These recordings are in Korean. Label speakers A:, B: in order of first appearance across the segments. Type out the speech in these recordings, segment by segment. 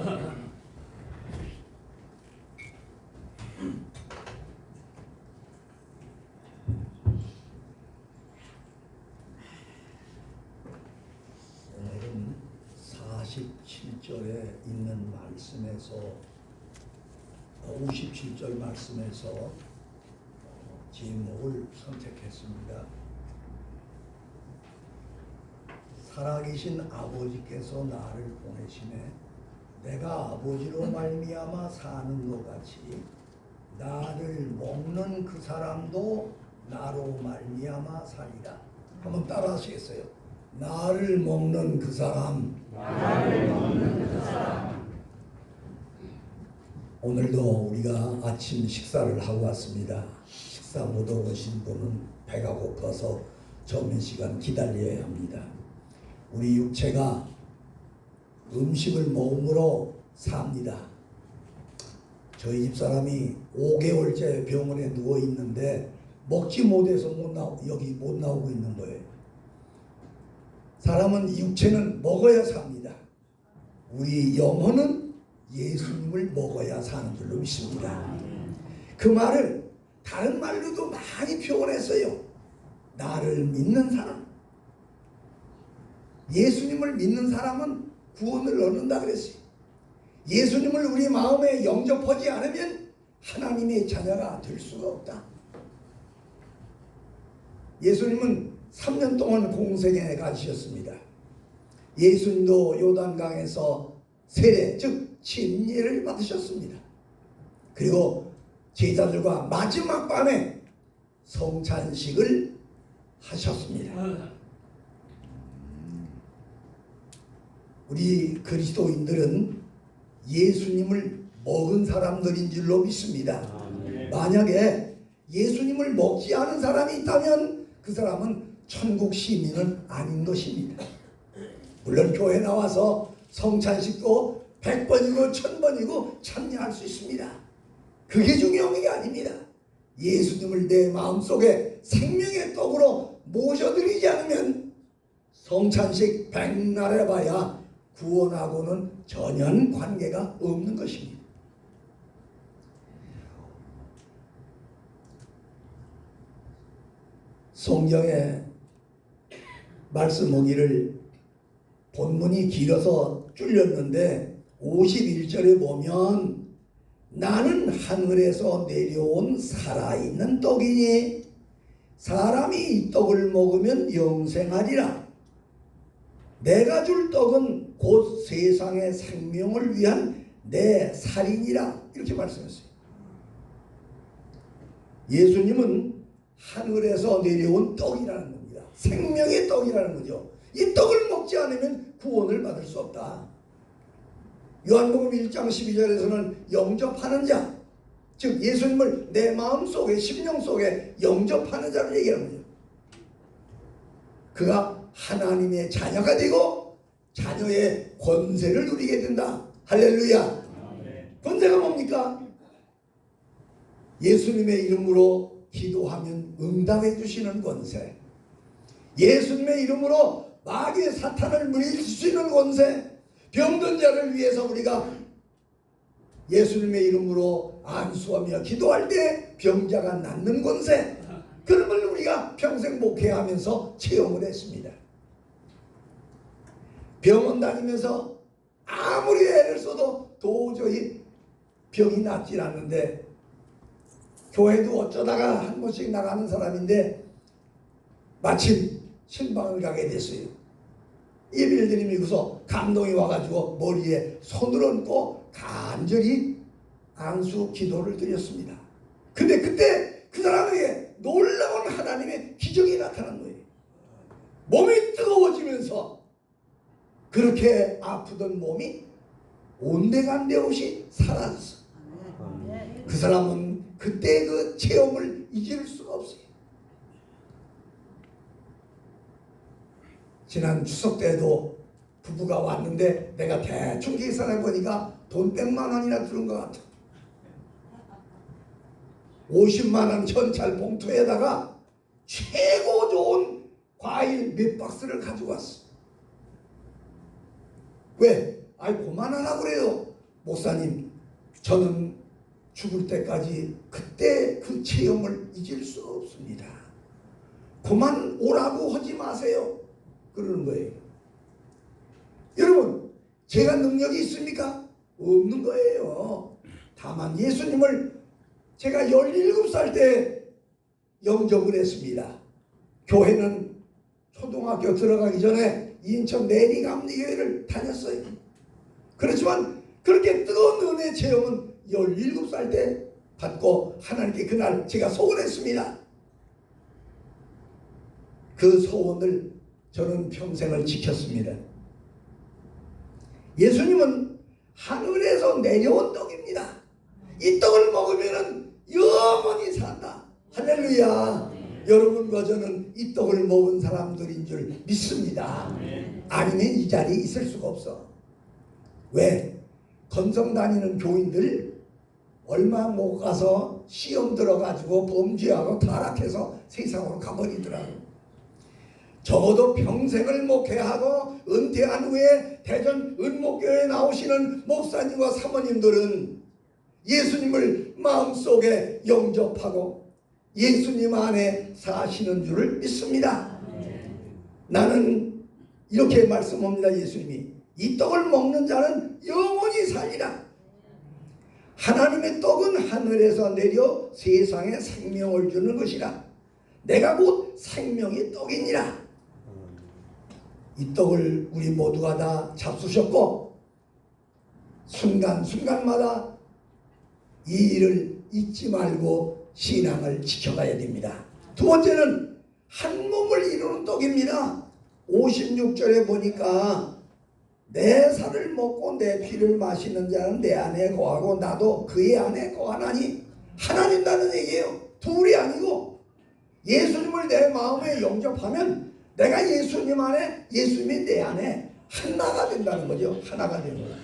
A: 오늘은 47절에 있는 말씀에서 57절 말씀에서 어, 제목을 선택했습니다. 살아계신 아버지께서 나를 보내시네 내가 아버지로 말미암아 사는 것 같이 나를 먹는 그 사람도 나로 말미암아 살리라. 한번 따라 하시겠어요? 나를 먹는 그 사람 오늘도 우리가 아침 식사를 하고 왔습니다. 식사 못 오신 분은 배가 고파서 점심시간 기다려야 합니다. 우리 육체가 음식을 먹음으로 삽니다. 저희 집 사람이 5개월째 병원에 누워 있는데 먹지 못해서 못나 여기 못 나오고 있는 거예요. 사람은 육체는 먹어야 삽니다. 우리 영혼은 예수님을 먹어야 사는 줄로 믿습니다. 그 말을 다른 말로도 많이 표현했어요. 나를 믿는 사람. 예수님을 믿는 사람은 구원을 얻는다 그랬어요. 예수님을 우리 마음에 영접하지 않으면 하나님의 자녀가 될 수가 없다. 예수님은 3년 동안 공생에 가셨습니다. 예수님도 요단강에서 세례, 즉 침례를 받으셨습니다. 그리고 제자들과 마지막 밤에 성찬식을 하셨습니다. 우리 그리스도인들은 예수님을 먹은 사람들인 줄로 믿습니다. 만약에 예수님을 먹지 않은 사람이 있다면 그 사람은 천국 시민은 아닌 것입니다. 물론 교회 나와서 성찬식도 100번이고 1000번이고 참여할 수 있습니다. 그게 중요한 게 아닙니다. 예수님을 내 마음속에 생명의 떡으로 모셔드리지 않으면 성찬식 백날 해봐야 구원하고는 전혀 관계가 없는 것입니다. 성경에 말씀 오기를 본문이 길어서 줄였는데 51절에 보면 나는 하늘에서 내려온 살아있는 떡이니 사람이 이 떡을 먹으면 영생하리라. 내가 줄 떡은 곧 세상의 생명을 위한 내 살이니라. 이렇게 말씀했어요. 예수님은 하늘에서 내려온 떡이라는 겁니다. 생명의 떡이라는 거죠. 이 떡을 먹지 않으면 구원을 받을 수 없다. 요한복음 1장 12절에서는 영접하는 자, 즉 예수님을 내 마음 속에 심령 속에 영접하는 자를 얘기하는 거죠. 그가 하나님의 자녀가 되고 자녀의 권세를 누리게 된다. 할렐루야. 권세가 뭡니까? 예수님의 이름으로 기도하면 응답해 주시는 권세. 예수님의 이름으로 마귀의 사탄을 있는 권세. 병든 자를 위해서 우리가 예수님의 이름으로 안수하며 기도할 때 병자가 낫는 권세. 그런 걸 우리가 평생 목회하면서 체험을 했습니다. 병원 다니면서 아무리 애를 써도 도저히 병이 낫질 않는데 교회도 어쩌다가 한 번씩 나가는 사람인데 마침 신방을 가게 됐어요. 예배를 드리면서 감동이 와가지고 머리에 손을 얹고 간절히 안수 기도를 드렸습니다. 근데 그때 그 사람에게 놀라운 하나님의 기적이 나타난 거예요. 몸이 뜨거워지면서 그렇게 아프던 몸이 온데간데 없이 사라졌어. 그 사람은 그때 그 체험을 잊을 수가 없어요. 지난 추석 때도 부부가 왔는데 내가 대충 계산해 보니까 돈 100만 원이나 들은 것 같아. 50만 원 현찰 봉투에다가 최고 좋은 과일 몇 박스를 가지고 왔어. 왜? 아이 그만하라 그래요. 목사님 저는 죽을 때까지 그때 그 체험을 잊을 수 없습니다. 그만 오라고 하지 마세요. 그러는 거예요. 여러분, 제가 능력이 있습니까? 없는 거예요. 다만 예수님을 제가 17살 때 영접을 했습니다. 교회는 초등학교 들어가기 전에 인천 내리감리교회를 다녔어요. 그렇지만 그렇게 뜨거운 은혜 체험은 17살 때 받고 하나님께 그날 제가 소원했습니다. 그 소원을 저는 평생을 지켰습니다. 예수님은 하늘에서 내려온 떡입니다. 이 떡을 먹으면 영원히 산다. 할렐루야. 여러분과 저는 이 떡을 먹은 사람들인 줄 믿습니다. 아니면 이 자리에 있을 수가 없어. 왜? 건성 다니는 교인들 얼마 못 가서 시험 들어가지고 범죄하고 타락해서 세상으로 가버리더라고. 적어도 평생을 목회하고 은퇴한 후에 대전 은목교회에 나오시는 목사님과 사모님들은 예수님을 마음속에 영접하고 예수님 안에 사시는 줄을 믿습니다. 나는 이렇게 말씀합니다. 예수님이 이 떡을 먹는 자는 영원히 살리라. 하나님의 떡은 하늘에서 내려 세상에 생명을 주는 것이라. 내가 곧 생명의 떡이니라. 이 떡을 우리 모두가 다 잡수셨고 순간순간마다 이 일을 잊지 말고 신앙을 지켜가야 됩니다. 두 번째는 한 몸을 이루는 떡입니다. 56절에 보니까 내 살을 먹고 내 피를 마시는 자는 내 안에 거하고 나도 그의 안에 거하나니 하나님다는 얘기예요. 둘이 아니고 예수님을 내 마음에 영접하면 내가 예수님 안에 예수님이 내 안에 하나가 된다는 거죠. 하나가 되는 거예요.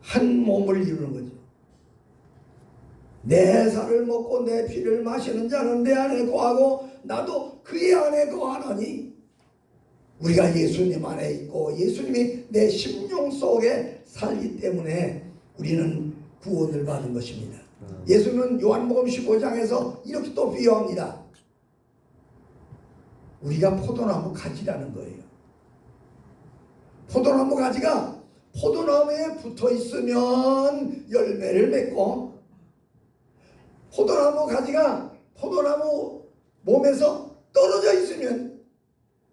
A: 한 몸을 이루는 거죠. 내 살을 먹고 내 피를 마시는 자는 내 안에 거하고 나도 그의 안에 거하나니 우리가 예수님 안에 있고 예수님이 내 심령 속에 살기 때문에 우리는 구원을 받은 것입니다. 예수는 요한복음 15장에서 이렇게 또 비유합니다. 우리가 포도나무 가지라는 거예요. 포도나무 가지가 포도나무에 붙어 있으면 열매를 맺고 포도나무 가지가 포도나무 몸에서 떨어져 있으면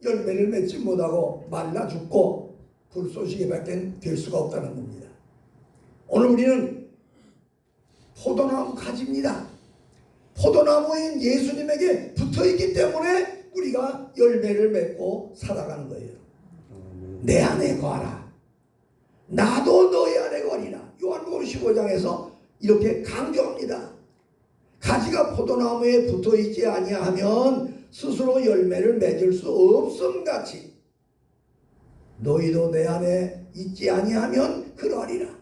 A: 열매를 맺지 못하고 말라 죽고 불쏘시개밖에 될 수가 없다는 겁니다. 오늘 우리는 포도나무 가지입니다. 포도나무인 예수님에게 붙어 있기 때문에 우리가 열매를 맺고 살아가는 거예요. 내 안에 거하라. 나도 너희 안에 거리라. 요한복음 15장에서 이렇게 강조합니다. 가지가 포도나무에 붙어 있지 아니하면 스스로 열매를 맺을 수 없음 같이 너희도 내 안에 있지 아니하면 그러리라.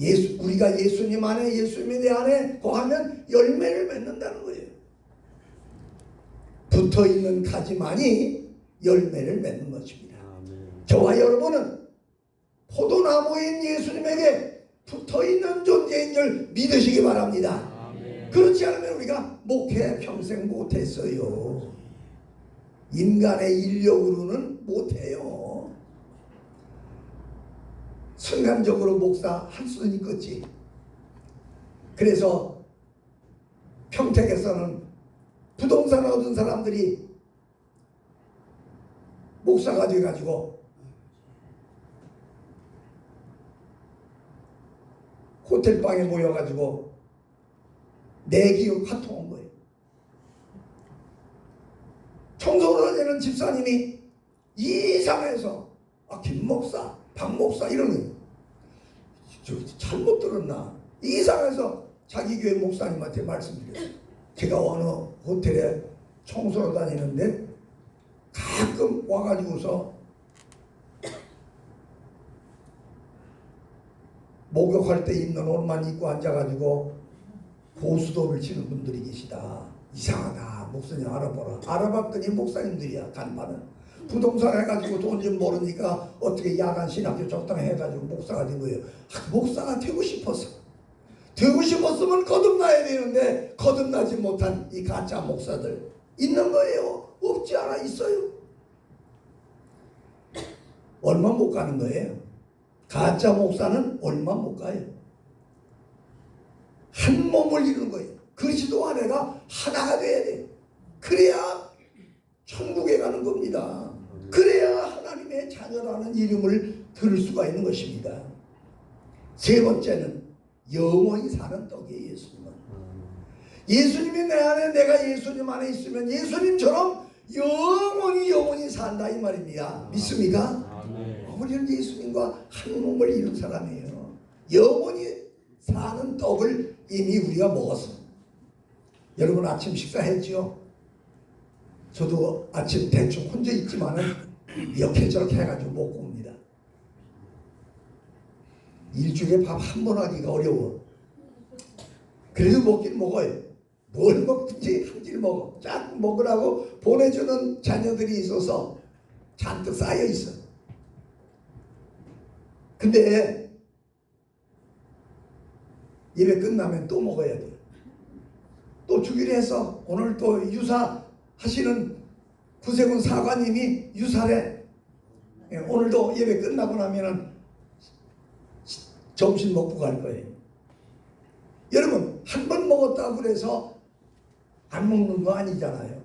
A: 예수 우리가 예수님 안에 예수님이 내 안에 거하면 열매를 맺는다는 거예요. 붙어 있는 가지만이 열매를 맺는 것입니다. 저와 여러분은 포도나무인 예수님에게 붙어 있는 존재인 줄 믿으시기 바랍니다. 그렇지 않으면 우리가 목회 평생 못했어요. 인간의 인력으로는 못해요. 순간적으로 목사 할 수는 있겠지. 그래서 평택에서는 부동산 얻은 사람들이 목사가 돼가지고 호텔방에 모여가지고 내기업 파통 온 거예요. 청소를 하려는 집사님이 이상해서 아, 김 목사, 박 목사 이러는 저 잘못 들었나 이상해서 자기 교회 목사님한테 말씀드렸어요. 제가 어느 호텔에 청소를 다니는데 가끔 와가지고서 목욕할 때 입는 옷만 입고 앉아가지고 고수도를 치는 분들이 계시다. 이상하다. 목사님 알아보라. 알아봤더니 목사님들이야. 간판은. 부동산 해가지고 돈 좀 모르니까 어떻게 야간 신학교 적당 해가지고 목사가 된 거예요. 아, 목사가 되고 싶었어. 되고 싶었으면 거듭나야 되는데 거듭나지 못한 이 가짜 목사들 있는 거예요. 없지 않아 있어요. 얼마 못 가는 거예요. 가짜 목사는 얼마 못 가요. 한 몸을 이루는 거예요. 그리스도 안에가 하나가 돼야 돼. 그래야 천국에 가는 겁니다. 그래야 하나님의 자녀라는 이름을 들을 수가 있는 것입니다. 세 번째는 영원히 사는 떡이에요, 예수님은. 예수님이 내 안에 내가 예수님 안에 있으면 예수님처럼 영원히 영원히 산다 이 말입니다. 믿습니까? 우리는 예수님과 한 몸을 이룬 사람이에요. 영원히 사는 떡을 이미 우리가 먹었어. 여러분 아침 식사했지요? 저도 아침 대충 혼자 있지만은 이렇게 저렇게 해가지고 먹고 옵니다. 일주일에 밥 한 번 하기가 어려워. 그래도 먹긴 먹어요. 뭘 먹든지 한질 먹어. 쫙 먹으라고 보내주는 자녀들이 있어서 잔뜩 쌓여 있어. 근데 예배 끝나면 또 먹어야 돼. 또 주기로 해서 오늘 또 유사 하시는 구세군 사관님이 유사래. 예, 오늘도 예배 끝나고 나면은 점심 먹고 갈 거예요. 여러분 한 번 먹었다고 그래서 안 먹는 거 아니잖아요.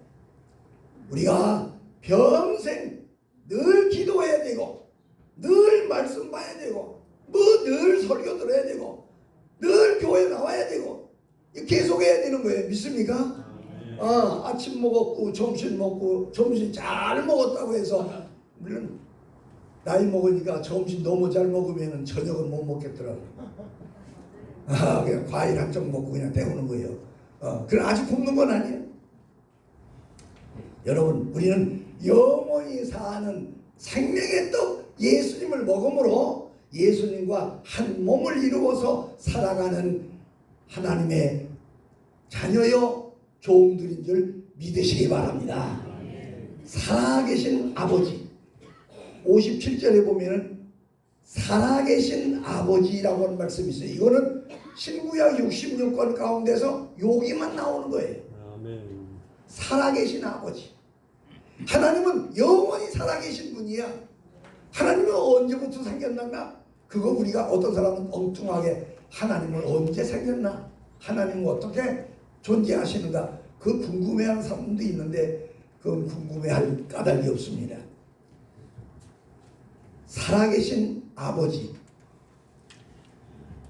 A: 우리가 평생 늘 기도해야 되고 늘 말씀 봐야 되고 뭐 늘 설교 들어야 되고 늘 교회 나와야 되고 계속 해야 되는 거예요. 믿습니까? 어, 아침 먹었고 점심 먹고 점심 잘 먹었다고 해서 물론 나이 먹으니까 점심 너무 잘 먹으면 저녁은 못 먹겠더라고. 아, 그냥 과일 한쪽 먹고 그냥 때우는 거예요. 어, 그럼 아주 굶는 건 아니에요. 여러분, 우리는 영원히 사는 생명의 떡 예수님을 먹음으로 예수님과 한 몸을 이루어서 살아가는 하나님의 자녀요 종들인 줄 믿으시기 바랍니다. 살아계신 아버지 57절에 보면은 살아계신 아버지라고 하는 말씀이 있어요. 이거는 신구약 66권 가운데서 여기만 나오는 거예요. 살아계신 아버지. 하나님은 영원히 살아계신 분이야. 하나님은 언제부터 생겼는가? 그거 우리가 어떤 사람은 엉뚱하게 하나님은 언제 생겼나? 하나님은 어떻게 존재하시는가? 그 궁금해하는 사람도 있는데 그건 궁금해할 까닭이 없습니다. 살아계신 아버지.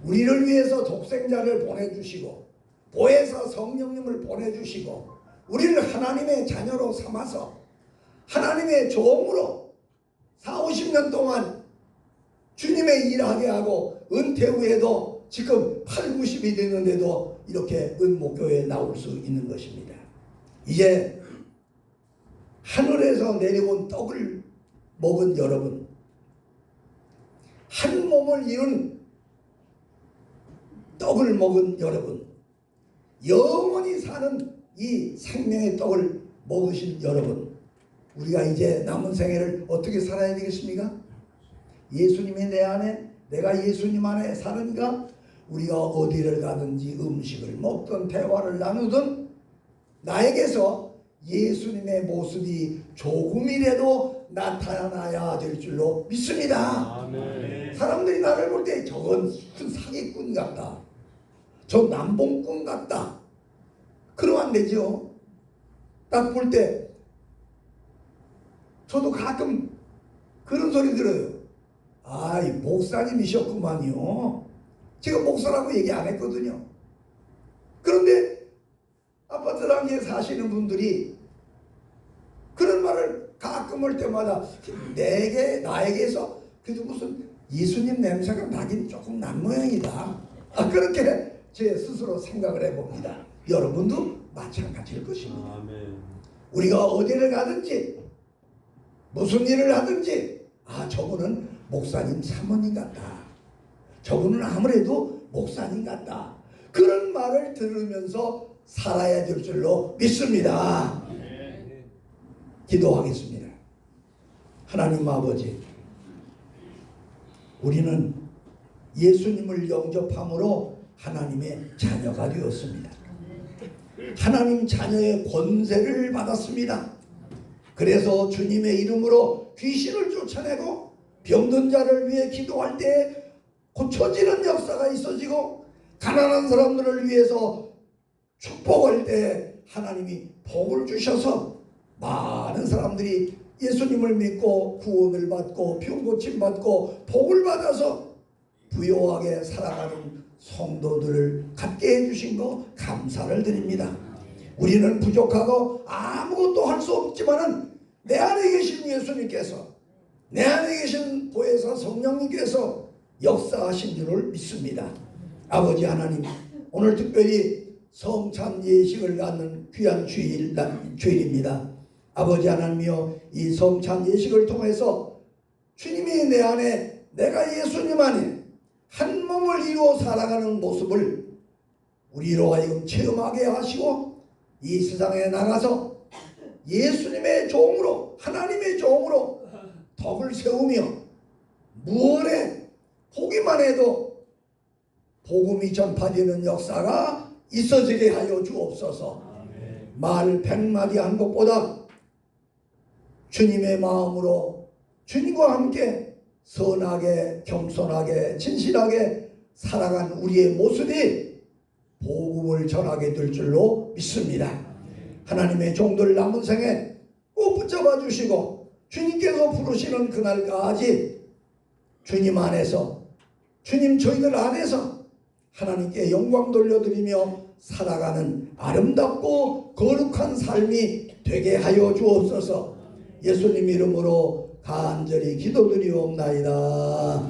A: 우리를 위해서 독생자를 보내주시고 보혜사 성령님을 보내주시고 우리를 하나님의 자녀로 삼아서 하나님의 종으로 4, 50년 동안 주님의 일하게 하고 은퇴 후에도 지금 8, 90이 됐는데도 이렇게 은목교회에 나올 수 있는 것입니다. 이제 하늘에서 내려온 떡을 먹은 여러분 한 몸을 이룬 떡을 먹은 여러분 영원히 사는 이 생명의 떡을 먹으신 여러분 우리가 이제 남은 생애를 어떻게 살아야 되겠습니까? 예수님이 내 안에 내가 예수님 안에 사는가 우리가 어디를 가든지 음식을 먹든 대화를 나누든 나에게서 예수님의 모습이 조금이라도 나타나야 될 줄로 믿습니다.
B: 아멘.
A: 사람들이 나를 볼 때 저건 큰 사기꾼 같다. 저 남봉꾼 같다. 그러면 안 되죠. 딱 볼 때 저도 가끔 그런 소리 들어요. 아이 목사님이셨구만요. 제가 목사라고 얘기 안 했거든요. 그런데 아파트 단지에 사시는 분들이 그런 말을 가끔 할 때마다 내게 나에게서 그래도 무슨 예수님 냄새가 나긴 조금 난 모양이다. 아, 그렇게 제 스스로 생각을 해봅니다. 여러분도 마찬가지일 것입니다.
B: 아멘.
A: 우리가 어디를 가든지 무슨 일을 하든지 아 저분은 목사님 사모님 같다. 저분은 아무래도 목사님 같다. 그런 말을 들으면서 살아야 될 줄로 믿습니다. 기도하겠습니다. 하나님 아버지, 우리는 예수님을 영접함으로 하나님의 자녀가 되었습니다. 하나님 자녀의 권세를 받았습니다. 그래서 주님의 이름으로 귀신을 쫓아내고 병든 자를 위해 기도할 때 고쳐지는 역사가 있어지고 가난한 사람들을 위해서 축복할 때 하나님이 복을 주셔서 많은 사람들이 예수님을 믿고 구원을 받고 병 고침 받고 복을 받아서 부요하게 살아가는 성도들을 갖게 해주신 거 감사를 드립니다. 우리는 부족하고 아무것도 할 수 없지만은 내 안에 계신 예수님께서 내 안에 계신 보혜사 성령님께서 역사하신 줄을 믿습니다. 아버지 하나님 오늘 특별히 성찬 예식을 갖는 귀한 주일, 주일입니다. 아버지 하나님이여 이 성찬 예식을 통해서 주님이 내 안에 내가 예수님 안에 한 몸을 이루어 살아가는 모습을 우리로 하여금 체험하게 하시고 이 세상에 나가서 예수님의 종으로 하나님의 종으로 덕을 세우며 무언에 보기만 해도 복음이 전파되는 역사가 있어지게 하여 주옵소서. 말 백마디 한 것보다 주님의 마음으로 주님과 함께 선하게 겸손하게 진실하게 살아간 우리의 모습이 복음을 전하게 될 줄로 믿습니다. 하나님의 종들 남은 생에 꼭 붙잡아 주시고 주님께서 부르시는 그날까지 주님 안에서 주님 저희들 안에서 하나님께 영광 돌려드리며 살아가는 아름답고 거룩한 삶이 되게 하여 주옵소서 예수님 이름으로 간절히 기도드리옵나이다.